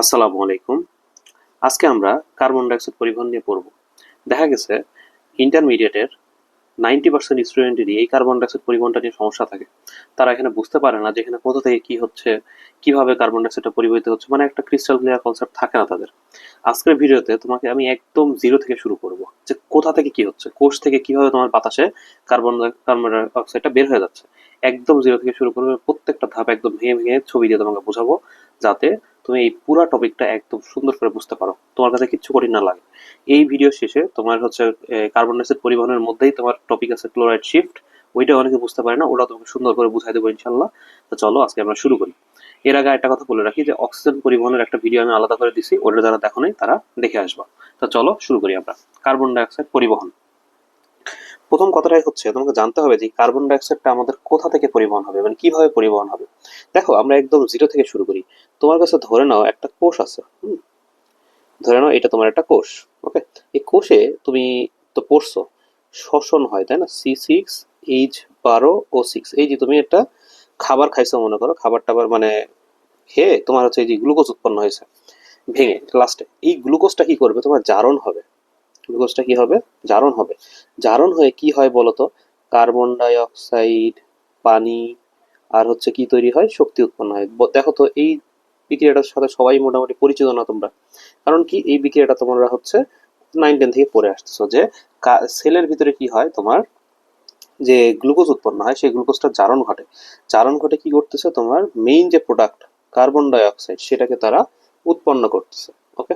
আসসালামু আলাইকুম। আজকে আমরা কার্বন ডাইঅক্সাইড পরিবহন নিয়ে পড়ব। দেখা গেছে, ইন্টারমিডিয়েটের নাইনটি পার্সেন্ট স্টুডেন্টেরই এই কার্বন ডাইঅক্সাইড পরিবহনটা নিয়ে সমস্যা থাকে। তারা এখানে বুঝতে পারে না যে এখানে কোথা থেকে কি হচ্ছে, কীভাবে কার্বন ডাইঅক্সাইডটা পরিবহিত হচ্ছে মানে একটা ক্রিস্টাল ক্লিয়ার কনসেপ্ট থাকে না তাদের। আজকের ভিডিওতে তোমাকে আমি একদম জিরো থেকে শুরু করব, যে কোথা থেকে কি হচ্ছে, কোষ থেকে কীভাবে তোমার বাতাসে কার্বন কার্বন ডাইঅক্সাইডটা বের হয়ে যাচ্ছে। একদম জিরো থেকে শুরু করবে, প্রত্যেকটা ধাপ একদম ভেঙে ভেঙে ছবি দিয়ে তোমাকে বোঝাবো। যাতে তুমি এই পুরো টপিকটা একদম সুন্দর করে বুঝতে পারো। তোমার কাছে কিচ্ছু কঠিন না লাগে। এই ভিডিও শেষে তোমার হচ্ছে কার্বন ডাইঅক্সাইড পরিবহনের মধ্যেই তোমার টপিক আছে ক্লোরাইড শিফট ওইটা অনেকে বুঝতে পারে না, ওটা তোমাকে সুন্দর করে বুঝাই দেবো ইনশাল্লাহ তো চলো, আজকে আমরা শুরু করি। এর আগে একটা কথা বলে রাখি যে অক্সিজেন পরিবহনের একটা ভিডিও আমি আলাদা করে দিছি, ওটা যারা দেখো নাই, তারা দেখে আসবা। তো চলো, শুরু করি আমরা। কার্বন ডাইঅক্সাইড পরিবহন। প্রথম কথাটাই হচ্ছে, তোমাকে জানতে হবে যে কার্বন ডাইঅক্সাইডটা আমাদের কোথা থেকে পরিবহন হবে মানে কীভাবে পরিবহন হবে? দেখো, আমরা একদম জিরো থেকে শুরু করি। তোমার কাছে ধরে নাও একটা কোষ আছে ধরে নাও এটা তোমার একটা কোষ ওকে এই কোষে তুমি তো পড়ছো, শ্বসন হয়, তাই না? সি সিক্স এইচ বারো ও সিক্স এই যে তুমি একটা খাবার খাইছো মনে করো, খাবার টাবার মানে খেয়ে তোমার হচ্ছে এই যে গ্লুকোজ উৎপন্ন হয়েছে, ভেঙে লাস্টে এই গ্লুকোজটা কি করবে? তোমার জারণ হবে। গ্লুকোজটা কি হবে? জারণ হবে। জারণ হয়ে কি হয় বলতো? কার্বন ডাই অক্সাইড পানি, আর হচ্ছে কি তৈরি হয়? শক্তি উৎপন্ন হয়। দেখো তো, এই বিক্রিয়াটার সাথে সবাই মোটামুটি পরিচিত না তোমরা। কারণ কি? এই বিক্রিয়াটা তোমরা হচ্ছে নাইন টেন থেকে পড়ে আসতেছো যে সেলের ভিতরে কি হয় তোমার? যে গ্লুকোজ উৎপন্ন হয়, সেই গ্লুকোজটা জারণ ঘটে। জারণ ঘটে কি করতেছে? তোমার মেইন যে প্রোডাক্ট কার্বন ডাই অক্সাইড সেটাকে তারা উৎপন্ন করতেছে। ওকে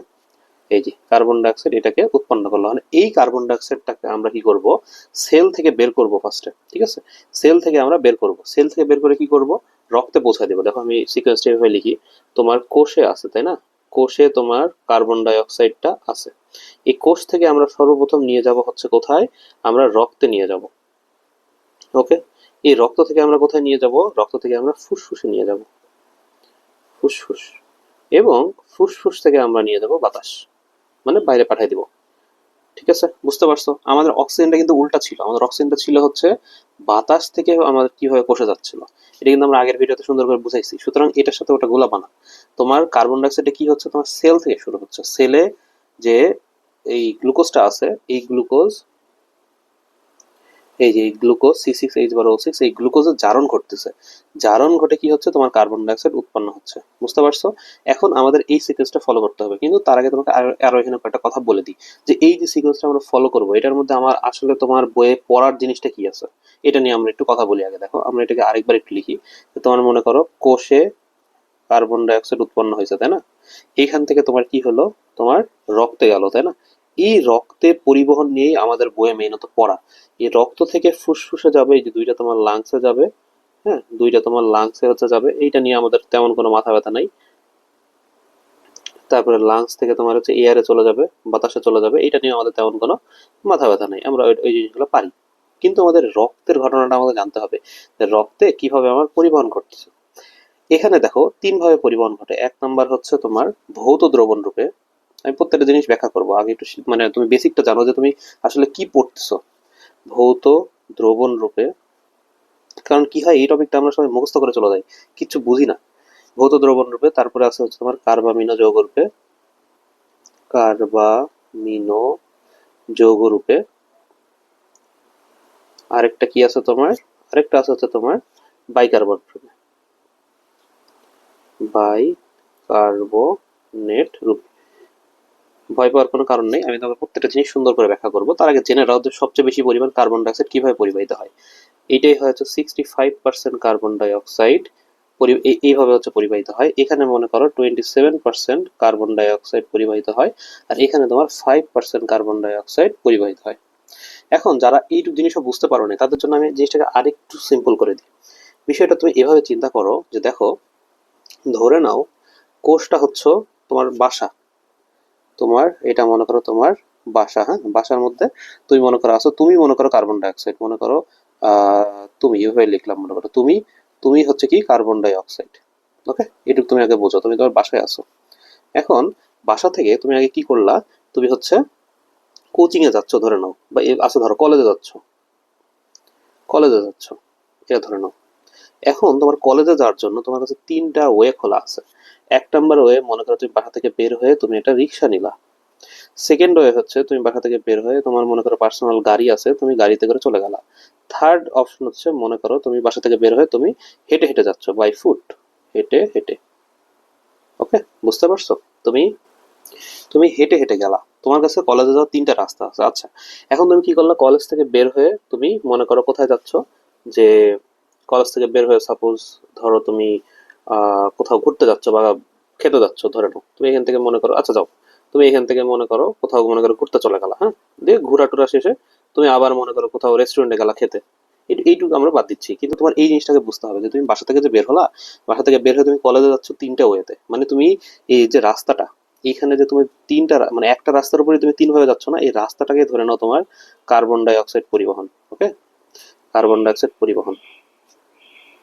এই যে কার্বন ডাইঅক্সাইড এটাকে উৎপন্ন করল। মানে এই কার্বন ডাইঅক্সাইডটাকে আমরা কি করব? সেল থেকে বের করব ফার্স্টে ঠিক আছে? সেল থেকে আমরা বের করব। সেল থেকে বের করে কি করব? রক্তে পৌঁছায় দেবো। দেখো আমি সিকোয়েন্সটা এভাবে লিখি। তোমার কোষে আছে, তাই না? কোষে তোমার কার্বন ডাইঅক্সাইডটা আছে। এই কোষ থেকে আমরা সর্বপ্রথম নিয়ে যাব হচ্ছে কোথায়? আমরা রক্তে নিয়ে যাব। ওকে? এই রক্ত থেকে আমরা কোথায় নিয়ে যাব? রক্ত থেকে আমরা ফুসফুসে নিয়ে যাব। ফুসফুস। এবং ফুসফুস থেকে আমরা নিয়ে যাব বাতাস। মানে বাইরে পাঠিয়ে দিব। ঠিক আছে? বুঝতে পারছ? আমাদের অক্সিজেনটা কিন্তু উল্টা ছিল। আমাদের অক্সিজেনটা ছিল হচ্ছে বাতাস থেকে আমাদের কীভাবে কষে যাচ্ছিল। এটা কিন্তু আমরা আগের ভিডিওতে সুন্দর করে বুঝাইছি। সুতরাং এটার সাথে ওটা গোলা বানা তোমার কার্বন ডাইঅক্সাইডে কি হচ্ছে? তোমার সেল থেকে শুরু হচ্ছে। সেলে যে এই গ্লুকোজটা আছে, এই গ্লুকোজ এই যে গ্লুকোজ সি সিক্স এইচ বার সিক্স এই গ্লুকোজের জারণ ঘটতেছে। জারণ ঘটে কি হচ্ছে? তোমার কার্বন ডাইঅক্সাইড উৎপন্ন হচ্ছে। বুঝতে পারছ? এখন আমাদের এই সিকোয়েন্সটা ফলো করতে হবে। কিন্তু তার আগে তোমাকে আরও এখানে একটা কথা বলে দিই। যে এই যে সিকোয়েন্সটা আমরা ফলো করব, এটার মধ্যে আমার আসলে তোমার বইয়ে পড়ার জিনিসটা কি আছে? এটা নিয়ে আমরা একটু কথা বলি আগে। দেখো, আমরা এটাকে আরেকবার একটু লিখি। তোমার মনে করো, কোষে কার্বন ডাইঅক্সাইড উৎপন্ন হয়েছে, তাই না? এইখান থেকে তোমার কি হলো? তোমার রক্তে গেল তাই না? এই রক্তের পরিবহন নিয়েই আমাদের বইয়ে মেইনত পড়া। এই রক্ত থেকে ফুসফুসে যাবে, এই যে দুইটা তোমার লাংসে যাবে হ্যাঁ দুইটা তোমার লাংসে হচ্ছে যাবে, এইটা নিয়ে আমাদের তেমন কোনো মাথা ব্যথা নাই। তারপরে লাংস থেকে তোমার হচ্ছে এয়ারে চলে যাবে, বাতাসে চলে যাবে এটা নিয়ে আমাদের তেমন কোনো মাথা ব্যথা নাই। আমরা ওই- জিনিসগুলো পারি। কিন্তু আমাদের রক্তের ঘটনাটা আমাদের জানতে হবে যে রক্তে কীভাবে আমার পরিবহন ঘটতেছে। এখানে দেখো, তিন ভাবে পরিবহন ঘটে। এক নাম্বার হচ্ছে তোমার ভৌত দ্রবণ রূপে আমি প্রত্যেকটা জিনিস ব্যাখ্যা করব। আগে একটু মানে তুমি বেসিকটা জানো যে তুমি আসলে কি পড়তেছো? ভৌত দ্রবণ রূপে। কারণ কি হয়, এই টপিকটা আমরা সবাই মুখস্থ করে চলে যাই। কিচ্ছু বুঝি না। ভৌত দ্রবণ রূপে, তারপরে আছে হচ্ছে তোমার কার্বামিনো যৌগ রূপে। কার্বামিনো যৌগ রূপে। আরেকটা কি আছে তোমার? আরেকটা আছে হচ্ছে তোমার বাইকার্বন রূপে। বাই কার্বনেট রূপে। ভয় পাওয়ার কোনো কারণ নেই। আমি তোমাকে প্রত্যেকটা জিনিস সুন্দর করে ব্যাখ্যা করব। তার আগে জেনে রাখো সবচেয়ে বেশি পরিমাণ কার্বন ডাইঅক্সাইড কীভাবে পরিবাহিত হয়। এইটাই হচ্ছে sixty five percent carbon dioxide এইভাবে হচ্ছে পরিবাহিত হয়। এখানে মনে করো twenty seven percent carbon dioxide পরিবাহিত হয় আর এখানে তোমার ফাইভ পার্সেন্ট কার্বন ডাইঅক্সাইড পরিবাহিত হয়। এখন যারা এইটুকু জিনিসও বুঝতে পারো না, তাদের জন্য আমি জিনিসটাকে আরেকটু সিম্পল করে দিই। বিষয়টা তুমি এভাবে চিন্তা করো যে দেখো, ধরে নাও কোষটা হচ্ছে তোমার বাসা। তোমার, এটা মনে করো তোমার বাসা হ্যাঁ? বাসার মধ্যে তুমি মনে করো আছো, তুমি মনে করো কার্বন ডাইঅক্সাইড মনে করো তুমি, এভাবে লিখলাম মনে করো, তুমি তুমি হচ্ছে কি কার্বন ডাই অক্সাইড ওকে এটুকু তুমি আগে বোঝো, তুমি তোমার বাসায় আছো। এখন, বাসা থেকে তুমি আগে কি করলা, তুমি হচ্ছে কোচিং এ যাচ্ছ, ধরে নাও, বা এ- আচ্ছা ধরো কলেজে যাচ্ছ। কলেজে যাচ্ছ, এটা ধরে নাও। এখন তোমার কলেজে যাওয়ার জন্য তোমার কাছে তিনটা ওয়ে খোলা আছে। এক নাম্বার ওয়ে, মনে করো তুমি বাসা থেকে বের হয়ে তুমি একটা রিক্সা নিলা। সেকেন্ড ওয়ে হচ্ছে, তুমি বাসা থেকে বের হয়ে তোমার মনে করো পার্সোনাল গাড়ি আছে, তুমি গাড়িতে করে চলে গেলা। থার্ড অপশন হচ্ছে, মনে করো তুমি বাসা থেকে বের হয়ে তুমি হেঁটে হেঁটে যাচ্ছ বাই ফুট হেঁটে হেঁটে। ওকে বুঝতে পারছ? তুমি তুমি হেঁটে হেঁটে গেলা। তোমার কাছে কলেজে যাওয়ার তিনটা রাস্তা আছে। আচ্ছা এখন তুমি কি করলা? কলেজ থেকে বের হয়ে তুমি মনে করো কোথায় যাচ্ছ? যে কলেজ থেকে বের হয়ে সাপোজ ধরো তুমি কোথাও ঘুরতে যাচ্ছ বা খেতে যাচ্ছ, ধরে নাও, তুমি এখান থেকে মনে করো আচ্ছা যাও। তুমি এখান থেকে মনে করো, কোথাও মনে করো ঘুরতে চলে গেলা হ্যাঁ? দিয়ে ঘোরা টুরা শেষে তুমি আবার মনে করো কোথাও রেস্টুরেন্টে গেলা খেতে। এইটুকু আমরা বাদ দিচ্ছি। কিন্তু তোমার এই জিনিসটাকে বুঝতে হবে যে তুমি বাসা থেকে যে বের হলা, বাসা থেকে বের হয়ে তুমি কলেজে যাচ্ছ তিনটা ওয়েতে। মানে তুমি এই যে রাস্তাটা, এইখানে যে তুমি তিনটা মানে একটা রাস্তার উপরে তুমি তিন ভাবে যাচ্ছ না, এই রাস্তাটাকে ধরে নাও তোমার কার্বন ডাই অক্সাইড পরিবহন ওকে কার্বন ডাই অক্সাইড পরিবহন।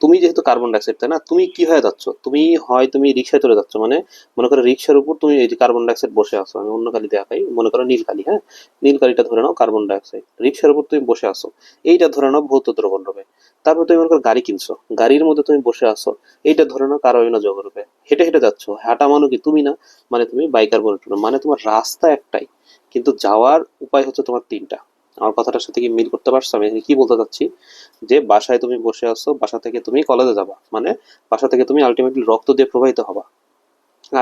তুমি যেহেতু কার্বন ডাই অক্সাইড তাই না? তুমি কি হয়ে যাচ্ছ? তুমি হয় তুমি রিক্সায় চলে যাচ্ছ মানে মনে করো রিক্সার উপর তুমি এই যে কার্বন ডাই অক্সাইড বসে আছো, আমি অন্য কালি দেখাই মনে করো নীল কালি হ্যাঁ? নীল কালিটা ধরে নাও কার্বন ডাই অক্সাইড রিক্সার উপর তুমি বসে আছো, এইটা ধরে নাও ভৌত দ্রবণ রূপে। তারপর তুমি মনে করো গাড়ি কিনছো, গাড়ির মধ্যে তুমি বসে আছো, এইটা ধরে নাও কার্বন যৌগ রূপে। হেঁটে হেঁটে যাচ্ছ, হাঁটা মানো কি তুমি না মানে তুমি বাইকার বলে মানে তোমার রাস্তা একটাই, কিন্তু যাওয়ার উপায় হচ্ছে তোমার তিনটা। আমার কথাটার সাথে কি মিল করতে পারছ? আমি কি বলতে চাচ্ছি? যে বাসায় তুমি বসে আছো, বাসা থেকে তুমি কলেজে যাবা। মানে বাসা থেকে তুমি আলটিমেটলি রক্ত দিয়ে প্রবাহিত হবা।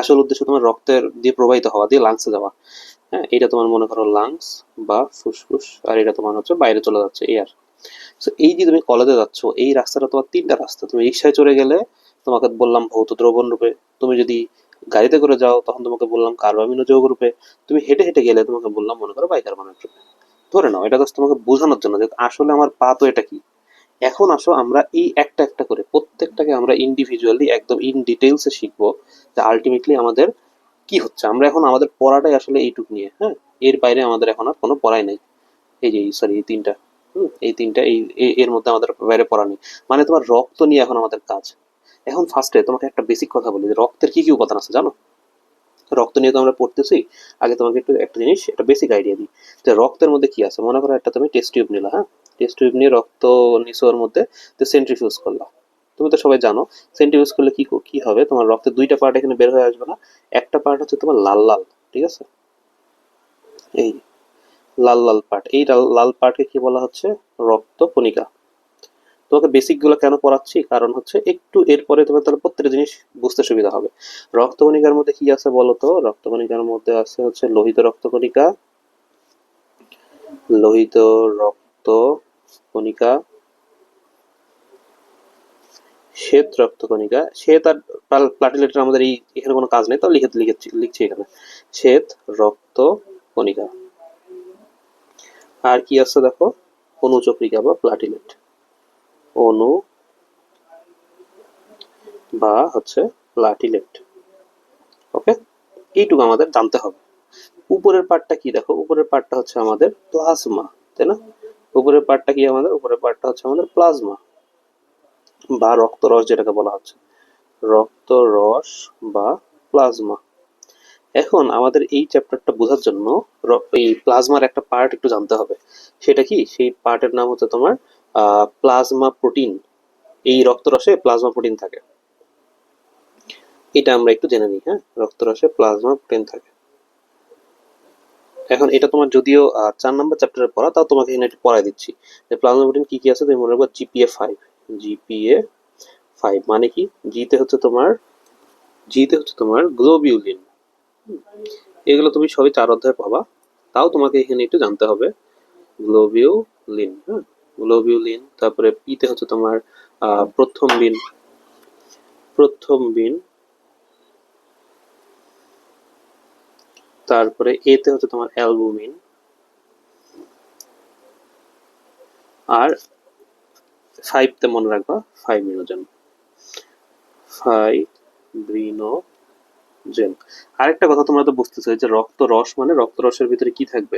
আসল উদ্দেশ্য তোমার রক্তের দিয়ে প্রবাহিত হওয়া, দিয়ে লাংসে যাওয়া। হ্যাঁ এটা তোমার মনে করো লাংস বা ফুসফুস, আর এটা তোমার হচ্ছে বাইরে চলে যাচ্ছে এয়ার তো এই যে তুমি কলেজে যাচ্ছ, এই রাস্তাটা তোমার তিনটা রাস্তা। তুমি রিক্সায় চড়ে গেলে তোমাকে বললাম ভৌত দ্রবণ রূপে। তুমি যদি গাড়িতে করে যাও, তখন তোমাকে বললাম কার্বামিনো যৌগ রূপে। তুমি হেঁটে হেঁটে গেলে তোমাকে বললাম মনে করো বাইকার্বনেট রূপে। ধরে নাও, এটা জাস্ট তোমাকে বোঝানোর জন্য যে আসলে আমার পা তো এটা কি? এখন আসো, আমরা এই একটা একটা করে প্রত্যেকটাকে আমরা ইন্ডিভিজুয়ালি একদম ইন ডিটেলসে শিখব যে আলটিমেটলি আমাদের কি হচ্ছে। আমরা এখন আমাদের পড়াটাই আসলে এইটুক নিয়ে হ্যাঁ? এর বাইরে আমাদের এখন আর কোনো পড়াই নেই। এই যে সরি এই তিনটা, হুম? এই তিনটা, এই এর মধ্যে আমাদের বাইরে পড়া নেই। মানে তোমার রক্ত নিয়ে এখন আমাদের কাজ। এখন ফার্স্টে তোমাকে একটা বেসিক কথা বলি রক্তের কি কি উপাদান আছে জানো? রক্ত নিয়ে তো আমরা পড়তেছি, আগে তোমাকে একটু, একটা জিনিস, একটা বেসিক আইডিয়া দিই। যে রক্তের মধ্যে কি আছে? মনে করো একটা তুমি টেস্ট টিউব নিলা হ্যাঁ? টেস্ট টিউব নিয়ে রক্ত নিছো ওর মধ্যে, তো সেন্ট্রিফিউজ করলা। তুমি তো সবাই জানো সেন্ট্রিফিউজ করলে কি কি হবে? তোমার রক্তের দুইটা পার্ট এখানে বের হয়ে আসবে না, একটা পার্ট হচ্ছে তোমার লাল লাল, ঠিক আছে? এই লাল লাল পার্ট এই লাল- লাল পার্টকে কি বলা হচ্ছে? রক্ত কণিকা। তোমাকে বেসিকগুলো কেন পড়াচ্ছি? কারণ হচ্ছে একটু এরপরে তোমার তাহলে প্রত্যেকটা জিনিস বুঝতে সুবিধা হবে। রক্তকণিকার মধ্যে কি আছে বলো তো? রক্তকণিকার মধ্যে আছে হচ্ছে লোহিত রক্তকণিকা, লোহিত রক্ত কণিকা শ্বেত রক্তকণিকা। শ্বেত আর প্লাটিলেটের আমাদের এই এখানে কোনো কাজ নেই তো লিখে লিখেছি লিখছি এখানে। শ্বেত রক্ত কণিকা আর কি আছে দেখো? অনুচক্রিকা বা প্লাটিলেট অনু বা হচ্ছে প্লাটিলেট ওকে এইটুকু আমাদের জানতে হবে। উপরের পার্টটা কি দেখো? উপরের পার্টটা হচ্ছে আমাদের প্লাজমা তাই না? উপরের পার্টটা কি আমাদের? উপরের পার্টটা হচ্ছে আমাদের প্লাজমা বা রক্তরস যেটাকে বলা হচ্ছে। রক্তরস বা প্লাজমা এখন আমাদের এই চ্যাপ্টারটা বোঝার জন্য এই প্লাজমার একটা পার্ট একটু জানতে হবে। সেটা কি? সেই পার্টের নাম হচ্ছে তোমার প্লাজমা প্রোটিন, এই রক্তরসে প্লাজমা প্রোটিন থাকে। এটা আমরা একটু জেনে নিই হ্যাঁ? রক্তরসে প্লাজমা প্রোটিন থাকে। এখন এটা তোমার যদিও চার নম্বর চ্যাপ্টারে পড়া, তাও তোমাকে এখানে একটু পড়াই দিচ্ছি। যে প্লাজমা প্রোটিন কি কি আছে, তুমি মনে রাখব জিপিএ ফাইভ জিপিএ ফাইভ মানে কি? জিতে হচ্ছে তোমার জিতে হচ্ছে তোমার গ্লোবিউলিন এগুলো তুমি সবই চার অধ্যায়ে পাবা, তাও তোমাকে এখানে একটু জানতে হবে। গ্লোবিউলিন হ্যাঁ? গ্লোবিউলিন তারপরে পিতে হচ্ছে তোমার প্রথম বিন প্রথম বিন তারপরে এতে হচ্ছে তোমার অ্যালবুমিন আর ফাইভতে মনে রাখবা ফাইব্রিনোজেন ফাইব্রিনোজেন আরেকটা কথা তোমরা তো বুঝতেছো যে রক্ত রস মানে রক্ত রসের ভিতরে কি থাকবে?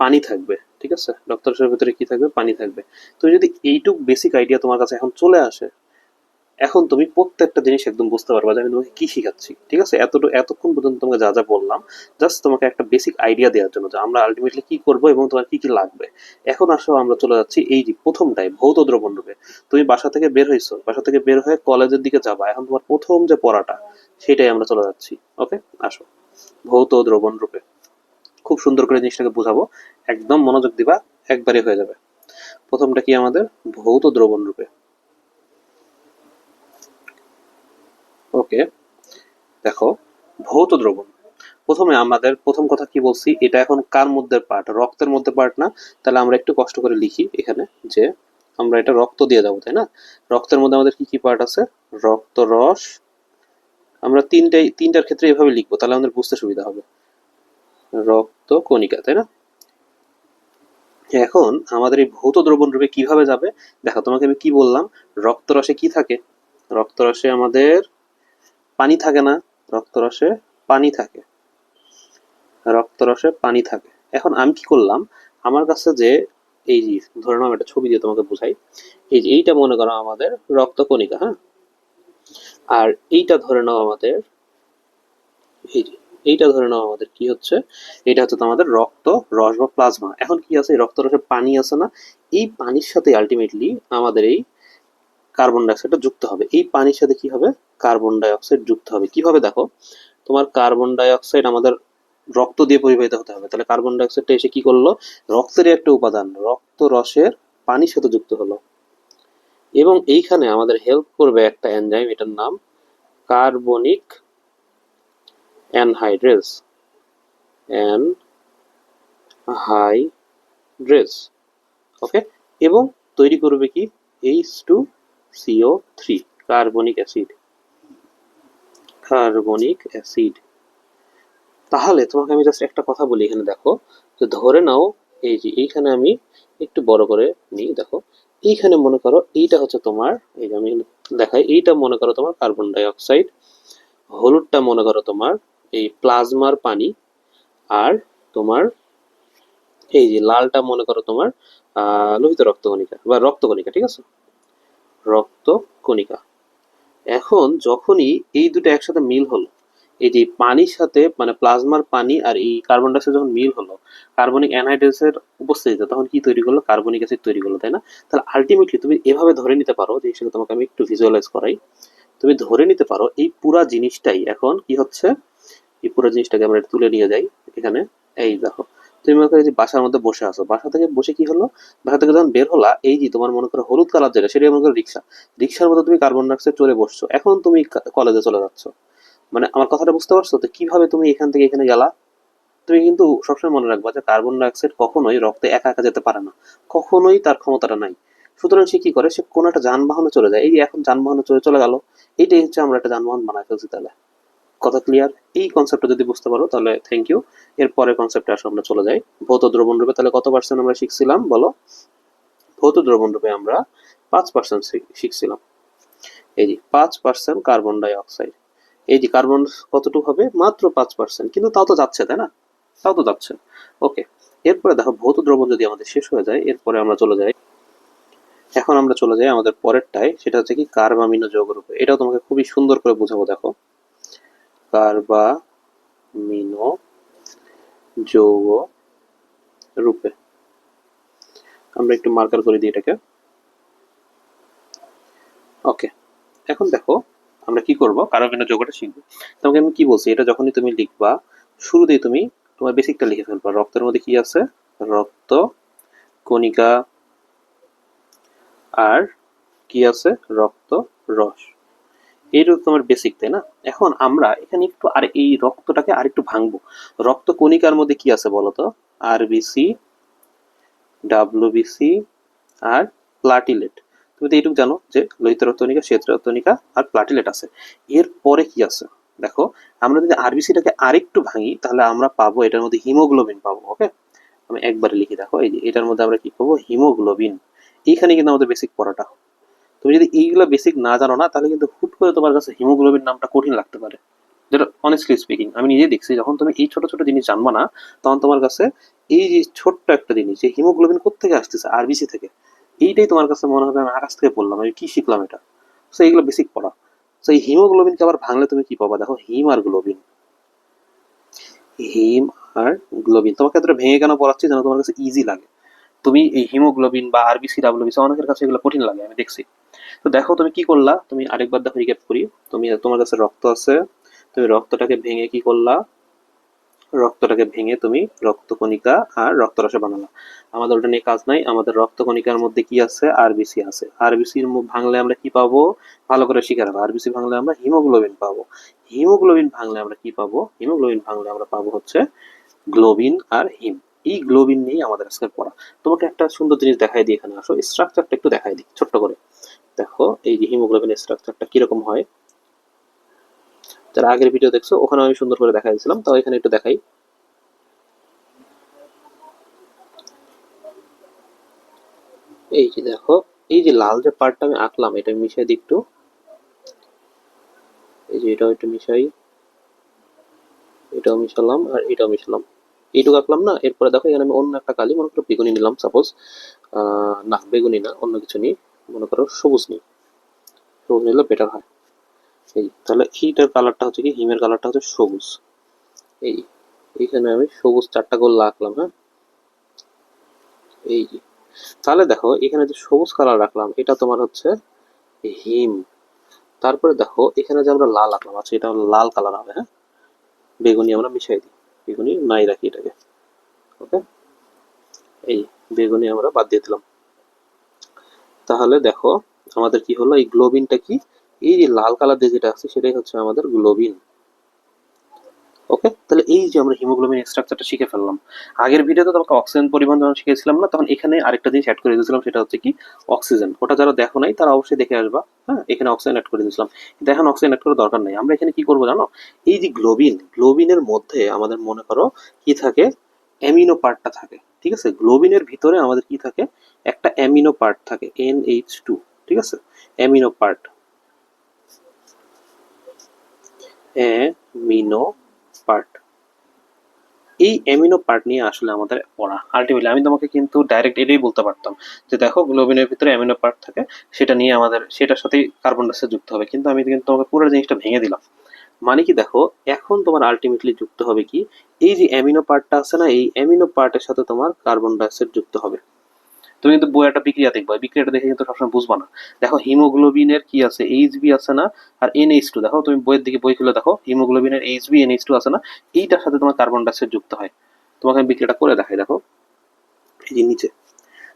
পানি থাকবে। ঠিক আছে? রক্ত রসের ভিতরে কি থাকবে? পানি থাকবে। তো যদি এইটুক বেসিক আইডিয়া তোমার কাছে এখন চলে আসে, এখন তুমি প্রত্যেকটা জিনিস একদম বুঝতে পারবা যে আমি তোমাকে কি শিখাচ্ছি, ঠিক আছে? এতটুকু এতক্ষণ পর্যন্ত তোমাকে যা যা বললাম জাস্ট তোমাকে একটা বেসিক আইডিয়া দেওয়ার জন্য যে আমরা আলটিমেটলি কি করব এবং তোমার কি কি লাগবে। এখন আসো, আমরা চলে যাচ্ছি এই যে প্রথমটাই ভৌত দ্রবণ রূপে তুমি বাসা থেকে বের হয়েছো বাসা থেকে বের হয়ে কলেজের দিকে যাবা। এখন তোমার প্রথম যে পড়াটা, সেটাই আমরা চলে যাচ্ছি ওকে আসো। ভৌত দ্রবণ রূপে খুব সুন্দর করে জিনিসটাকে বোঝাবো। একদম মনোযোগ দিবা একবারে হয়ে যাবে। প্রথমটা কি আমাদের? ভৌত দ্রবণ রূপে। ওকে, দেখো, ভৌত দ্রবণ। প্রথমে আমাদের প্রথম কথা কি বলছি, এটা এখন কার মধ্যে পার্ট রক্তের মধ্যে পার্ট না? তাহলে আমরা একটু কষ্ট করে লিখি এখানে যে আমরা এটা রক্ত দিয়ে যাব, তাই না? রক্তের মধ্যে আমাদের কি কি পার্ট আছে? রক্ত রস। আমরা তিনটাই, তিনটার ক্ষেত্রে এভাবে লিখব, তাহলে আমাদের বুঝতে সুবিধা হবে। রক্ত কণিকা, তাই না? এখন আমাদের এই ভৌত দ্রবণ রূপে কীভাবে যাবে? দেখো, তোমাকে আমি কি বললাম? রক্তরসে কি থাকে? রক্তরসে আমাদের পানি থাকে না। রক্তরসে পানি থাকে। রক্তরসে পানি থাকে। এখন আমি কি করলাম? আমার কাছে যে, এই যে, ধরে নাও একটা ছবি দিয়ে তোমাকে বোঝাই। এই যে, এইটা মনে করো আমাদের রক্তকণিকা হ্যাঁ? আর এইটা ধরে নাও আমাদের, এই যে এইটা ধরে নাও আমাদের কি হচ্ছে? এটা হচ্ছে তোমাদের রক্ত, রস বা প্লাজমা এখন কি আছে? রক্ত রসে পানি আছে না? এই পানির সাথে আলটিমেটলি আমাদের এই কার্বন ডাইঅক্সাইডটা যুক্ত হবে। এই পানির সাথে কি হবে? কার্বন ডাইঅক্সাইড যুক্ত হবে। কীভাবে দেখো? তোমার কার্বন ডাইঅক্সাইড আমাদের রক্ত দিয়ে পরিবাহিত হতে হবে। তাহলে কার্বন ডাইঅক্সাইডটা এসে কি করল? রক্তের একটা উপাদান। রক্ত, রসের পানির সাথে যুক্ত হলো। এবং এইখানে আমাদের হেল্প করবে একটা এনজাইম এটার নাম কার্বনিক অ্যানহাইড্রেস অ্যানহাইড্রেস ওকে এবং তৈরি করবে কি? H two CO three carbonic acid carbonic acid তাহলে তোমাকে আমি জাস্ট একটা কথা বলি এখানে, দেখো। যে ধরে নাও, এই যে এইখানে আমি একটু বড় করে নিই, দেখো। এইখানে মনে করো এইটা হচ্ছে তোমার, এই যে আমি দেখাই, এইটা মনে করো তোমার কার্বন ডাই অক্সাইড হলুদটা মনে করো তোমার এই প্লাজমার পানি আর তোমার এই যে লালটা মনে করো তোমার লোহিত রক্তকণিকা বা রক্তকণিকা, ঠিক আছে? রক্তকণিকা। এখন যখনই এই দুটো একসাথে মিল হলো, এই যে পানির সাথে মানে প্লাজমার পানি আর এই কার্বন ডাইঅক্সাইড যখন মিল হলো কার্বনিক অ্যানহাইড্রেসের উপস্থিতিতে তখন কি তৈরি করল? কার্বনিক অ্যাসিড তৈরি করল, তাই না? তাহলে আলটিমেটলি তুমি এভাবে ধরে নিতে পারো, যে সেটা তোমাকে আমি একটু ভিজুয়ালাইজ করাই, তুমি ধরে নিতে পারো এই পুরা জিনিসটাই এখন কি হচ্ছে? এই পুরো জিনিসটাকে আমরা তুলে নিয়ে যাই এখানে। এই দেখো, তুমি মনে করো যে বাসার মধ্যে বসে আছো। বাসা থেকে বসে কি হলো? বাসা থেকে যখন বের হলা, এই যে তোমার মনে করো হলুদ কালার যেটা সেটা মনে করো রিক্সা। রিক্সার মধ্যে তুমি কার্বন ডাইঅক্সাইড চলে বসছো। এখন তুমি কলেজে চলে যাচ্ছ। মানে আমার কথাটা বুঝতে পারছ? তো কীভাবে তুমি এখান থেকে এখানে গেলা? তুমি কিন্তু সবসময় মনে রাখবা যে কার্বন ডাইঅক্সাইড কখনোই রক্তে একা একা যেতে পারে না। কখনোই তার ক্ষমতাটা নাই। সুতরাং সে কি করে? সে কোনো একটা যানবাহনে চলে যায়। এই যে এখন যানবাহনে চলে চলে গেল। এইটাই হচ্ছে আমরা একটা যানবাহন বানায় ফেলছি তাহলে। কথা ক্লিয়ার এই কনসেপ্টটা যদি বুঝতে পারো, তাহলে থ্যাংক ইউ এর পরের কনসেপ্টে আসলে আমরা চলে যাই। ভৌত দ্রবণ রূপে তাহলে কত পার্সেন্ট আমরা শিখছিলাম? বলো। ভৌত দ্রবণ রূপে আমরা পাঁচ পার্সেন্ট শিখছিলাম। এই যে পাঁচ পার্সেন্ট কার্বন ডাই অক্সাইড এই যে কার্বন কতটুকু হবে? মাত্র পাঁচ পার্সেন্ট কিন্তু তাও তো যাচ্ছে, তাই না? তাও তো যাচ্ছে। ওকে এরপরে দেখো, ভৌত দ্রবণ যদি আমাদের শেষ হয়ে যায়, এরপরে আমরা চলে যাই। এখন আমরা চলে যাই আমাদের পরেরটায়, সেটা হচ্ছে কি কার্বামিনো যৌগ রূপে। এটাও তোমাকে খুবই সুন্দর করে বোঝাবো, দেখো। কার্বামিনো যৌগ রূপে। আমরা একটু মার্কার করে দিই এটাকে। ওকে এখন দেখো আমরা কি করব? কার্বামিনো যৌগটা শিখব। তোমাকে আমি কি বলছি? এটা যখনই তুমি লিখবা, শুরুতেই তুমি তোমার বেসিকটা লিখে ফেলবা। রক্তের মধ্যে কি আছে? রক্ত, কণিকা, আর কি আছে? রক্ত, রস। এইটা তোমার বেসিক তাই না? এখন আমরা এখানে একটু আর এই রক্তটাকে আরেকটু ভাঙবো। রক্ত কণিকার মধ্যে কি আছে বলতো? আরবিসি ডাব্লিউবিসি আর প্লাটিলেট তুমি তো এইটুকু জানো যে লোহিত রক্তনিকা শ্বেত রক্তনিকা আর প্লাটিলেট আছে। এর পরে কি আছে? দেখো, আমরা যদি আরবিসিটাকে আরেকটু ভাঙি, তাহলে আমরা পাবো এটার মধ্যে হিমোগ্লোবিন পাবো ওকে আমি একবারে লিখি, দেখো, এই যে এটার মধ্যে আমরা কি পাবো হিমোগ্লোবিন। এইখানে কিন্তু আমাদের বেসিক পড়াটা। তুমি যদি এইগুলো বেসিক না জানো না, তাহলে কিন্তু হুট করে তোমার কাছে হিমোগ্লোবিন নামটা কঠিন লাগতে পারে। যেটা অনেস্টলি স্পিকিং আমি নিজে দেখছি, যখন তুমি এই ছোট ছোট জিনিস জানবা না, তখন তোমার কাছে এই যে ছোট্ট একটা জিনিস, যে হিমোগ্লোবিন কোথেকে আসতেছে আরবিসি থেকে, এইটাই তোমার কাছে মনে হবে, আমি আকাশ থেকে পড়লাম, আমি কি শিখলাম এটা? সো এইগুলো বেসিক পড়া। সো এই হিমোগ্লোবিনকে আবার ভাঙলে তুমি কি পাবা? দেখো হিম আর গ্লোবিন হিম আর গ্লোবিন তোমাকে এতটা ভেঙে কেন পড়াচ্ছি যেন তোমার কাছে ইজি লাগে? তুমি এই হিমোগ্লোবিন বা আরবিসি ডাব্লিউবিসি অনেকের কাছে এগুলো কঠিন লাগে, আমি দেখছি। তো দেখো তুমি কি করলা? তুমি আরেকবার দেখো রিক্যাপ করি। তুমি, তোমার কাছে রক্ত আছে। তুমি রক্তটাকে ভেঙে কি করলা? রক্তটাকে ভেঙে তুমি রক্তকণিকা আর রক্তরসে বানালা। আমাদের ওটা নিয়ে কাজ নাই। আমাদের রক্তকণিকার মধ্যে কি আছে? আরবিসি আছে। আরবিসির ভাঙলে আমরা কি পাবো? ভালো করে শিখে রাখো। আরবিসি ভাঙলে আমরা হিমোগ্লোবিন পাবো। হিমোগ্লোবিন ভাঙলে আমরা কি পাবো? হিমোগ্লোবিন ভাঙলে আমরা পাবো হচ্ছে গ্লোবিন আর হিম। এই গ্লোবিন নিয়ে আমাদের আজকে পড়া। তোমাকে একটা সুন্দর জিনিস দেখাই দিই এখানে। আসো স্ট্রাকচারটা একটু দেখাই দিই, ছোট্ট করে। দেখো, এই যে হিমোগ্লোবিনের স্ট্রাকচারটা কীরকম হয়? যারা আগের ভিডিও দেখছ, ওখানে আমি সুন্দর করে দেখাই দিয়েছিলাম তাও এখানে একটু দেখাই। এই যে দেখো, এই যে লাল যে পার্টটা আমি আঁকলাম, এটা মিশাই দিই একটু। এই যে এটাও একটু মিশাই। এটাও মিশালাম, আর এটাও মিশালাম। এইটুকু আঁকলাম না, এরপরে দেখো, এখানে আমি অন্য একটা কালি, মনে করো বেগুনি নিলাম সাপোজ আহ, না, বেগুনি না, অন্য কিছু নিই। মনে করো সবুজ নিই সবুজ নিলে বেটার হয়। এই, তাহলে এইটার কালারটা হচ্ছে কি, হিমের কালারটা হচ্ছে সবুজ। এই, এইখানে আমি সবুজ চারটা গোল আঁকলাম হ্যাঁ? এই তাহলে দেখো, এখানে যে সবুজ কালার রাখলাম, এটা তোমার হচ্ছে হিম। তারপরে দেখো, এখানে যে আমরা লাল আঁকলাম আচ্ছা এটা লাল কালার হবে হ্যাঁ? বেগুনি আমরা মিশাই দিই। বেগুনি নাই রাখি এটাকে। ওকে এই, বেগুনি আমরা বাদ দিয়ে দিলাম। তাহলে দেখো আমাদের কি হলো? এই গ্লোবিনটা কি? এই যে লাল কালার দিয়ে যেটা আছে, সেটাই হচ্ছে আমাদের গ্লোবিন ওকে তাহলে এই যে আমরা হিমোগ্লোবিন স্ট্রাকচারটা শিখে ফেললাম। আগের ভিডিওতে তোমাকে অক্সিজেন পরিমাণ যখন শিখেছিলাম না, তখন এখানে আরেকটা জিনিস অ্যাড করে দিয়েছিলাম, সেটা হচ্ছে কি? অক্সিজেন ওটা যারা দেখো নাই, তারা অবশ্যই দেখে আসবা। হ্যাঁ এখানে অক্সিজেন অ্যাড করে দিয়েছিলাম। কিন্তু এখন অক্সিজেন অ্যাড করার দরকার নেই। আমরা এখানে কি করব জানো? এই যে গ্লোবিন গ্লোবিনের মধ্যে আমাদের মনে করো কি থাকে? অ্যামিনো পার্টটা থাকে, ঠিক আছে? গ্লোবিনের ভিতরে আমাদের কি থাকে? একটা অ্যামিনো পার্ট থাকে এন এইচ টু, ঠিক আছে? Amino part. Amino part. এই অ্যামিনো পার্ট নিয়ে আসলে আমাদের পড়া আলটিমেটলি আমি তোমাকে কিন্তু ডাইরেক্ট এটাই বলতে পারতাম যে দেখো, গ্লোবিনের ভিতরে অ্যামিনো পার্ট থাকে, সেটা নিয়ে আমাদের, সেটার সাথেই কার্বন ডাইঅক্সাইড যুক্ত হবে, কিন্তু আমি কিন্তু তোমাকে পুরো জিনিসটা ভেঙে দিলাম। মানে কি দেখো, এখন তোমার আলটিমেটলি যুক্ত হবে কি? এই যে অ্যামিনো পার্টটা আছে না, এই অ্যামিনো পার্টের সাথে তোমার কার্বন ডাইঅক্সাইড যুক্ত হবে। তুমি কিন্তু বই একটা বিক্রিয়া দেখবা বিক্রিয়াটা দেখে কিন্তু সবসময় বুঝবা না। দেখো হিমোগ্লোবিনের কি আছে? এইচ বি আছে না, আর এনএইচ টু দেখো, তুমি বইয়ের দিকে বই খুলে দেখো হিমোগ্লোবিনের এইচ বি এনএইচ টু আছে না, এইটার সাথে তোমার কার্বন ডাইঅক্সাইড যুক্ত হয়। তোমাকে আমি বিক্রিয়াটা করে দেখাই, দেখো। এই যে নিচে।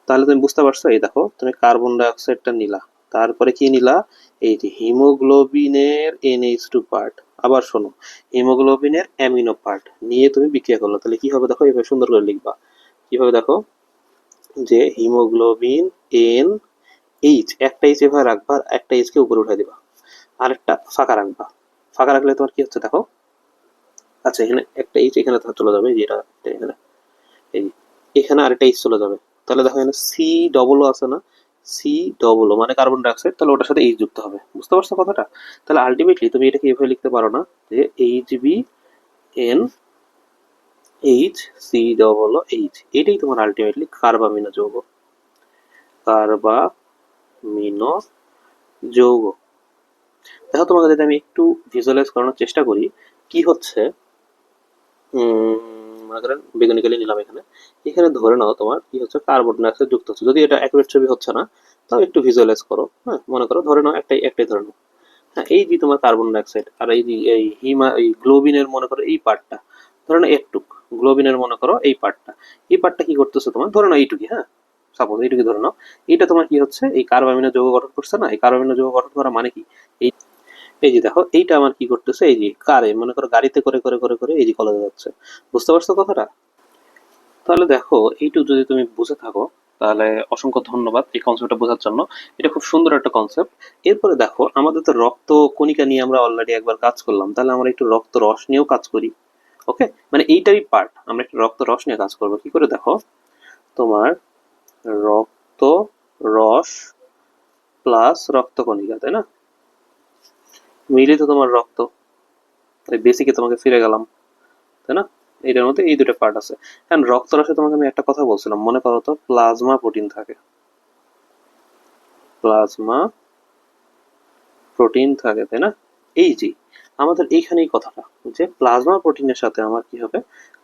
তাহলে তুমি বুঝতে পারছ, এই দেখো, তুমি কার্বন ডাইঅক্সাইডটা নিলা। তারপরে কি নিলা? এই যে হিমোগ্লোবিনের এনএইচ টু পার্ট। আবার শোনো, হিমোগ্লোবিনের অ্যামিনো পার্ট নিয়ে তুমি বিক্রিয়া করল। তাহলে কি হবে? দেখো, এভাবে সুন্দর করে লিখবা। কীভাবে দেখো? যে হিমোগ্লোবিন এন এইচ একটা এইচ এভাবে রাখবা একটা এইচ কে উপরে উঠাই দিবা। আরেকটা ফাঁকা রাখবা। ফাঁকা রাখলে তোমার কি হচ্ছে দেখো? আচ্ছা এখানে একটা এইচ এখানে চলে যাবে, যেটা এখানে। এই এখানে আরেকটা এইচ চলে যাবে। তাহলে দেখো এখানে সি ডবলও আছে না? সি ডবল মানে কার্বন ডাইঅক্সাইড তাহলে ওটার সাথে এইচ যুক্ত হবে। বুঝতে পারছ কথাটা? তাহলে আলটিমেটলি তুমি এটাকে এভাবে লিখতে পারো না যে H B N H C double H এটাই তোমার আলটিমেটলি কার্বামিনো যৌগ কার্বামিনো যৌগ দেখো, তোমাকে যদি আমি একটু ভিজুয়ালাইজ করানোর চেষ্টা করি, কি হচ্ছে? মনে করেন বেগুনিক্যালি নিলাম এখানে। এখানে ধরে নাও তোমার কি হচ্ছে কার্বন ডাইঅক্সাইড যুক্ত হচ্ছে। যদি এটা অ্যাকুরেট ছবি হচ্ছে না তাও একটু ভিজুয়ালাইজ করো। হ্যাঁ মনে করো ধরে নাও একটাই একটাই ধরে নাও। হ্যাঁ এই যে তোমার কার্বন ডাইঅক্সাইড আর এই যে, এই হিমা, এই গ্লোবিনের মনে করো এই পার্টটা, ধরে নাও একটুক গ্লোবিনের মনে করো এই পার্টটা। এই পার্টটা কি করতেছে তোমার? ধরে নাও এইটুকি হ্যাঁ? সাপোজ এইটুকি ধরে নাও। এটা তোমার কি হচ্ছে, এই কার্বামিনো যৌগ গঠন করছে না? এই কার্বামিনো যৌগ গঠন করা মানে কি? এই এই যে দেখো, এইটা আমার কি করতেছে? এই যে কারে, মনে করো গাড়িতে করে করে করে করে এই যে কলেজে যাচ্ছে। বুঝতে পারছ কথাটা? তাহলে দেখো, এইটুকু যদি তুমি বুঝে থাকো, তাহলে অসংখ্য ধন্যবাদ এই কনসেপ্টটা বোঝার জন্য। এটা খুব সুন্দর একটা কনসেপ্ট এরপরে দেখো, আমাদের তো রক্ত কণিকা নিয়ে আমরা অলরেডি একবার কাজ করলাম। তাহলে আমরা একটু রক্ত রস নিয়েও কাজ করি। ওকে মানে এইটারই পার্ট আমরা একটু রক্ত রস নিয়ে কাজ করব। কি করে দেখো? তোমার রক্ত রস প্লাস রক্ত কণিকা, তাই না? মিলিত তোমার রক্ত। তাই বেসিকে তোমাকে ফিরে গেলাম, তাই না? এটার মধ্যে এই দুটো পার্ট আছে। হ্যাঁ রক্ত রসে তোমাকে আমি একটা কথা বলছিলাম, মনে করো তো, প্লাজমা প্রোটিন থাকে। প্লাজমা প্রোটিন থাকে, তাই না? এই যে, আমাদের এইখানেই কথাটা যে প্লাজমা প্রোটিনের সাথে আমার কি হবে?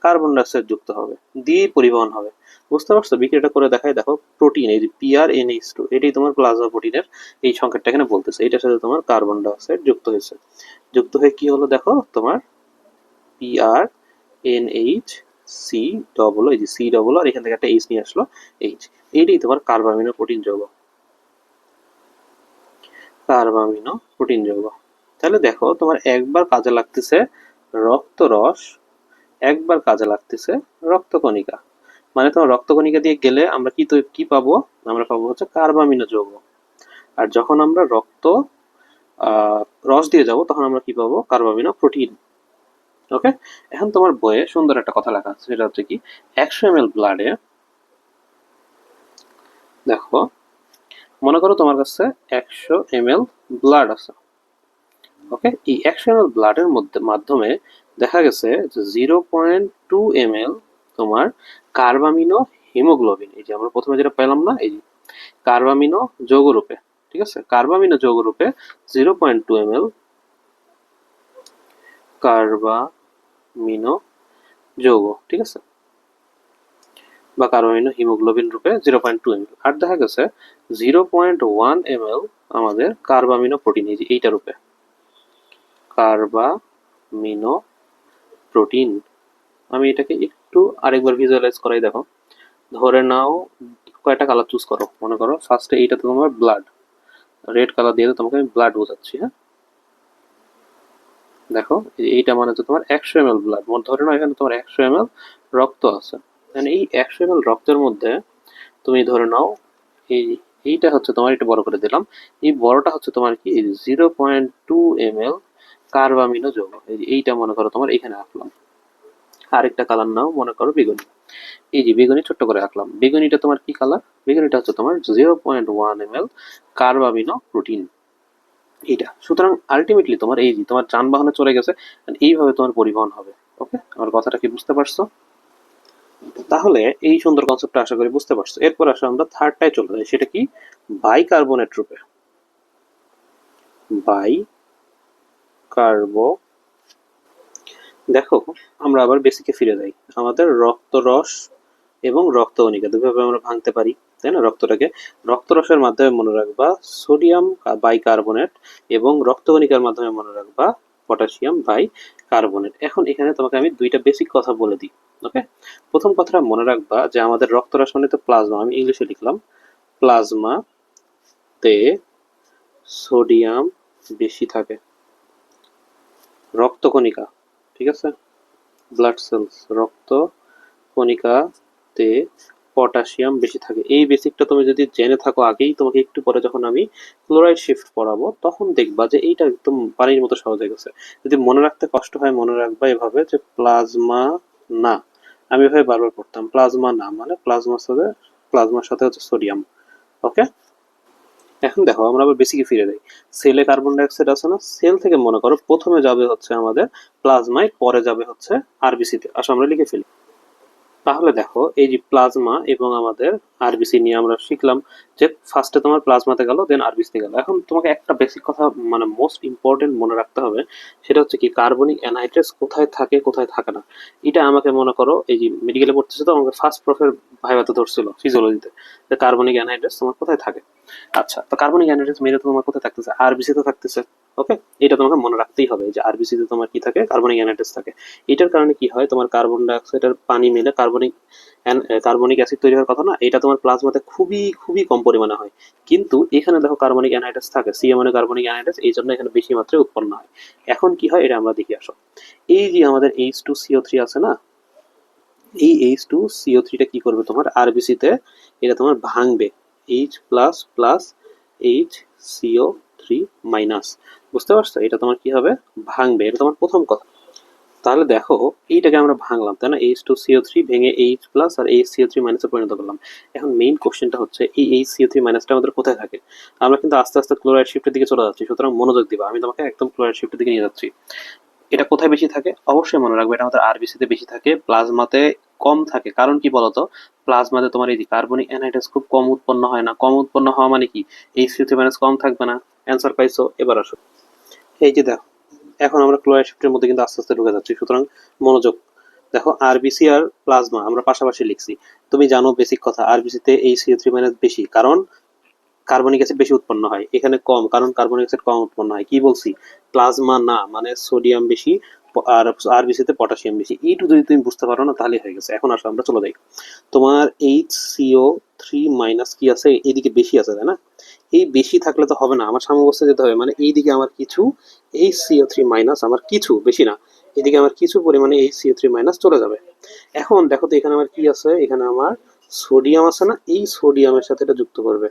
কার্বন ডাইঅক্সাইড যুক্ত হবে দিয়ে পরিবহন হবে। বুঝতে পারছ? বিক্রিয়াটা করে দেখাই, দেখো প্রোটিন এই যে পিআর এন এইচ টু এটাই তোমার প্লাজমা প্রোটিনের এই সংকেতটা এখানে বলতেছে। এটার সাথে তোমার কার্বন ডাইঅক্সাইড যুক্ত হয়েছে। যুক্ত হয়ে কি হলো দেখো? তোমার PR N H C double এই যে সি ডবল আর এখান থেকে একটা এইচ নিয়ে আসলো এইচ এইটাই তোমার কার্বামিনো প্রোটিন যৌগ। কার্বামিনো প্রোটিন যৌগ। তাহলে দেখো তোমার একবার কাজে লাগতেছে রক্তরস, একবার কাজে লাগতেছে রক্তকণিকা। মানে তোমার রক্তকণিকা দিয়ে গেলে আমরা কি তো কি পাবো? আমরা পাবো হচ্ছে কার্বামিনো যৌগ। আর যখন আমরা রক্ত রস দিয়ে যাব, তখন আমরা কি পাবো? Carbamino protein. ওকে? এখন তোমার বইয়ে সুন্দর একটা কথা লেখা আছে, সেটা হচ্ছে কি, একশো এম এল ব্লাডে দেখো, মনে করো তোমার কাছে একশো এম এল ব্লাড আছে। ওকে এই একশো এম এল ব্লাডের মধ্যে, মাধ্যমে দেখা গেছে যে zero point two M L তোমার কার্বামিনো হিমোগ্লোবিন এই যে আমরা প্রথমে যেটা পেলাম না, এই কার্বামিনো যৌগরূপে, ঠিক আছে? Carbamino যৌগরূপে zero point two M L carbamino যৌগ, ঠিক আছে? বা কার্বামিনো হিমোগ্লোবিন রূপে জিরো পয়েন্ট টু এমএল আর দেখা গেছে জিরো পয়েন্ট ওয়ান এমএল আমাদের কার্বামিনো প্রোটিন এইটা রূপে। Carbamino protein. আমি এটাকে একটু আরেকবার ভিজুয়ালাইজ করাই, দেখো। ধরে নাও কয়টা কালার চুজ করো, মনে করো ফার্স্টে এইটা তো তোমার ব্লাড রেড কালার দিয়ে তোমাকে আমি ব্লাড বোঝাচ্ছি হ্যাঁ? দেখো এই- এইটা মানে হচ্ছে তোমার একশো এম এল ব্লাড ধরে নাও, এখানে তোমার একশো এম এল রক্ত আছে। মানে এই একশো এম এল রক্তের মধ্যে তুমি ধরে নাও, এই, এইটা হচ্ছে তোমার, এটা বড় করে দিলাম। এই বড়টা হচ্ছে তোমার কি? Zero point two M L carbamino যৌগ এইটা মনে করো তোমার এখানে রাখলাম আরেকটা কালার নাও মনে করো বেগুনি। এই যে বেগুনি ছোট্ট করে আঁকলাম। বেগুনিটা তোমার কি কালার বেগুনিটা হচ্ছে তোমার zero point one M L carbamino protein এইটা। সুতরাং আলটিমেটলি তোমার এই যে তোমার যানবাহনে চলে গেছে এইভাবে তোমার পরিবহন হবে। ওকে আমার কথাটা কি বুঝতে পারছ? তাহলে এই সুন্দর কনসেপ্টটা আশা করি বুঝতে পারছ। এরপর আসলে আমরা থার্ডটায় চলে যাই। সেটা কি? বাইকার্বনেট রূপে। বাই কার্বো। দেখো, আমরা আবার বেসিকে ফিরে যাই। আমাদের রক্তরস এবং রক্তকণিকা দুভাবে আমরা ভাঙতে পারি, তাই না? রক্তটাকে রক্তরসের মাধ্যমে মনে রাখবা সোডিয়াম বাইকার্বনেট এবং রক্তকণিকার মাধ্যমে মনে রাখবা পটাশিয়াম বাই কার্বনেট এখন এখানে তোমাকে আমি দুইটা বেসিক কথা বলে দিই ওকে প্রথম কথাটা মনে রাখবা যে আমাদের রক্তরস মানে তো প্লাজমা আমি ইংলিশে লিখলাম। প্লাজমা তে সোডিয়াম বেশি থাকে। রক্তকণিকা, ঠিক আছে? ব্লাড সেলস রক্ত কণিকাতে পটাশিয়াম বেশি থাকে। এই বেসিকটা তুমি যদি জেনে থাকো আগেই, তোমাকে একটু পরে যখন আমি ক্লোরাইড শিফট পড়াবো, তখন দেখবা যে এইটা একদম পানির মতো সহজ হয়ে গেছে। যদি মনে রাখতে কষ্ট হয়, মনে রাখবা এভাবে যে প্লাজমা না। আমি এভাবে বারবার পড়তাম প্লাজমা না মানে প্লাজমার সাথে প্লাজমার সাথে হচ্ছে সোডিয়াম ওকে এখন দেখো, আমরা আবার বেসিকে ফিরে যাই। সেলে কার্বন ডাইঅক্সাইড আছে না? সেল থেকে মনে করো প্রথমে যাবে হচ্ছে আমাদের প্লাজমায় পরে যাবে হচ্ছে আরবিসিতে আসো, আমরা লিখে ফেলি। তাহলে দেখো, এই যে প্লাজমা এবং আমাদের আরবিসি নিয়ে আমরা শিখলাম যে ফার্স্টে তোমার প্লাজমাতে গেল দেন আরবিসিতে গেল। এখন তোমাকে একটা বেসিক কথা মানে মোস্ট ইম্পর্টেন্ট মনে রাখতে হবে, সেটা হচ্ছে কি কার্বনিক অ্যানহাইড্রেস কোথায় থাকে কোথায় থাকে না? এটা আমাকে মনে করো, এই যে মেডিকেলে পড়তেছে তো, আমাকে ফার্স্ট প্রফের ভাইবাতে ধরছিল ফিজিওলজিতে যে কার্বনিক অ্যানহাইড্রেস তোমার কোথায় থাকে? আচ্ছা তো কার্বনিক অ্যানহাইড্রেস মেরে তো তোমার কোথায় থাকতেছে? আরবিসিতে থাকতেছে ওকে এটা তোমাকে মনে রাখতেই হবে যে আরবিসিতে তোমার কি থাকে? কার্বনিক অ্যানহাইড্রেস থাকে। এটার কারণে কি হয়? তোমার কার্বন ডাইঅক্সাইডের পানি মিলে কার্বনিক কার্বনিক অ্যাসিড তৈরি হওয়ার কথা না, এটা তোমার প্লাজমাতে খুবই খুবই কম পরিমাণে হয়। কিন্তু এখানে দেখো কার্বনিক অ্যানহাইড্রেস থাকে সিএমনে কার্বনিক অ্যানহাইড্রেস এই জন্য এখানে বেশি মাত্রায় উৎপন্ন হয়। এখন কি হয়? এটা আমরা দেখি, আসো। এই যে আমাদের এইচ টু সিও থ্রি আছে না, এই এইচ টু সিও থ্রিটা কি করবে তোমার? আরবিসিতে এটা তোমার ভাঙবে। H plus plus H CO three minus. বুঝতে পারছ? এটা তোমার কি হবে? ভাঙবে। এটা তোমার প্রথম কথা। তাহলে দেখো, এইটাকে আমরা ভাঙলাম, তাই না? এইচ টু সিও থ্রি ভেঙে এইচ প্লাস আর এইচ সিও থ্রি মাইনাসে পরিণত করলাম। এখন মেইন কোশ্চেনটা হচ্ছে, এই এইচ সিও থ্রি মাইনাসটা আমাদের কোথায় থাকে? আমরা কিন্তু আস্তে আস্তে ক্লোরাইড শিফটের দিকে চলে যাচ্ছি, সুতরাং মনোযোগ দিবা। আমি তোমাকে একদম ক্লোরাইড শিফটের দিকে নিয়ে যাচ্ছি। এটা কোথায় বেশি থাকে? অবশ্যই মনে রাখবে, এটা আমাদের আরবিসিতে বেশি থাকে, প্লাজমাতে কম থাকে। কারণ কি বলতো? প্লাজমাতে তোমার এই কার্বনিক অ্যানহাইড্রেস খুব কম উৎপন্ন হয় না। কম উৎপন্ন হওয়া মানে কি? এই সিও থ্রি মাইনাস কম থাকবে না। অ্যান্সার পাইছো? এবার আসো। এই যে দেখো, এখন আমরা ক্লোরাইড শিফটের মধ্যে কিন্তু আস্তে আস্তে ঢুকে যাচ্ছি। সুতরাং মনোযোগ। দেখো আরবিসি আর প্লাজমা আমরা পাশাপাশি লিখছি। তুমি জানো বেসিক কথা আরবিসি তে এই সিও থ্রি মাইনাস বেশি। কারণ কার্বনিক অ্যাসিড বেশি উৎপন্ন হয়। এখানে কম, কারণ কার্বনিক অ্যাসিড কম উৎপন্ন হয়। কি বলছি? প্লাজমা না মানে সোডিয়াম বেশি, আর আরবিসি তে পটাশিয়াম বেশি। এইটু যদি তুমি বুঝতে পারো না তাহলে হয়ে গেছে। এখন আসো, আমরা চলে যাই। তোমার এইচ সিও থ্রি মাইনাস কি আছে? এইদিকে বেশি আছে, তাই না? এই বেশি থাকলে তো হবে না, আমার সামগ্রস্থায় যেতে হবে। মানে এইদিকে আমার কিছু এই সিও থ্রি মাইনাস আমার কিছু, বেশি না। এদিকে আমার কিছু পরিমাণে এই সিও থ্রি মাইনাস চলে যাবে। এখন দেখো তো এখানে আমার কি আছে? এখানে আমার সোডিয়াম আছে না? এই সোডিয়ামের সাথে এটা যুক্ত করবে।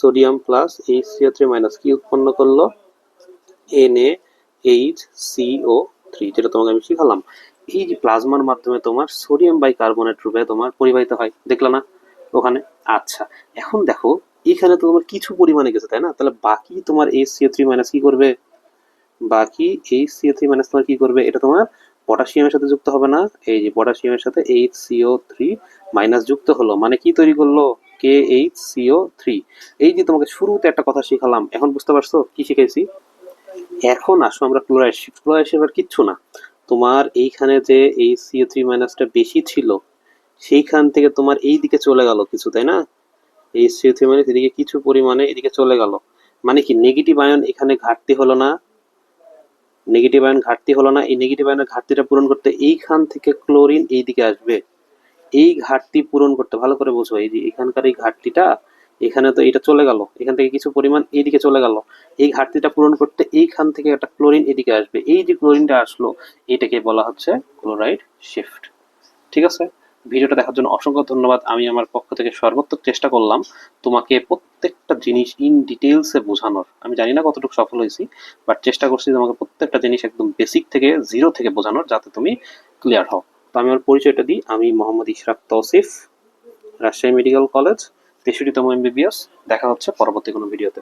সোডিয়াম প্লাস এই সিও থ্রি মাইনাস কি উৎপন্ন করল? N A H CO three যেটা তোমাকে আমি শিখালাম। এই যে প্লাজমার মাধ্যমে তোমার সোডিয়াম বাই কার্বনেট রূপে তোমার পরিবাহিত হয়, দেখলা না? ওখানে? আচ্ছা এখন দেখো, এখানে তো তোমার কিছু পরিমাণে গেছে, তাই না? তাহলে বাকি তোমার এই সিও থ্রি মাইনাস কি করবে? বাকি এই সিও থ্রি মাইনাস তোমার কি করবে? এটা তোমার পটাশিয়ামের সাথে যুক্ত হবে না। এই যে পটাশিয়ামের সাথে এইচ সিও থ্রি মাইনাস যুক্ত হলো মানে কি তৈরি করল? কে এইচ সিও থ্রি এই যে তোমাকে শুরুতে একটা কথা শিখালাম, এখন বুঝতে পারছ কি শিখেছি? এখন আসো আমরা ক্লোরাইড ক্লোরাইড শিফট কিচ্ছু না। তোমার এইখানে যে এই সিও থ্রি মাইনাসটা বেশি ছিল, সেইখান থেকে তোমার এই দিকে চলে গেল কিছু, তাই না? এই সিও থ্রি মাইনাস এদিকে কিছু পরিমাণে এদিকে চলে গেল। মানে কি নেগেটিভ আয়ন এখানে ঘাটতি হলো না। নেগেটিভ আয়ন ঘাটতি হলো না। এই নেগেটিভ আয়নের ঘাটতিটা পূরণ করতে এইখান থেকে ক্লোরিন এই দিকে আসবে। এই ঘাটতি পূরণ করতে, ভালো করে বোঝো, এই যে এখানকার এই ঘাটতিটা, এখানে তো এটা চলে গেল, এখান থেকে কিছু পরিমাণ এইদিকে চলে গেল, এই ঘাটতিটা পূরণ করতে এইখান থেকে একটা ক্লোরিন এদিকে আসবে, এই যে ক্লোরিনটা আসলো, এটাকে বলা হচ্ছে ক্লোরাইড শিফট ঠিক আছে? ভিডিওটা দেখার জন্য অসংখ্য ধন্যবাদ, আমি আমার পক্ষ থেকে সর্বোত্তম চেষ্টা করলাম তোমাকে প্রত্যেকটা জিনিস ইন ডিটেলসে বোঝানোর, আমি জানি না কতটুকু সফল হয়েছি বাট চেষ্টা করছি তোমাকে প্রত্যেকটা জিনিস একদম বেসিক থেকে জিরো থেকে বোঝানোর, যাতে তুমি ক্লিয়ার হও। তো আমি আমার পরিচয়টা দিই। আমি মোহাম্মদ ইশরাক তৌসিফ, রাজশাহী মেডিকেল কলেজ, তেষট্টিতম এমবিবিএস। দেখা হচ্ছে পরবর্তী কোনো ভিডিওতে।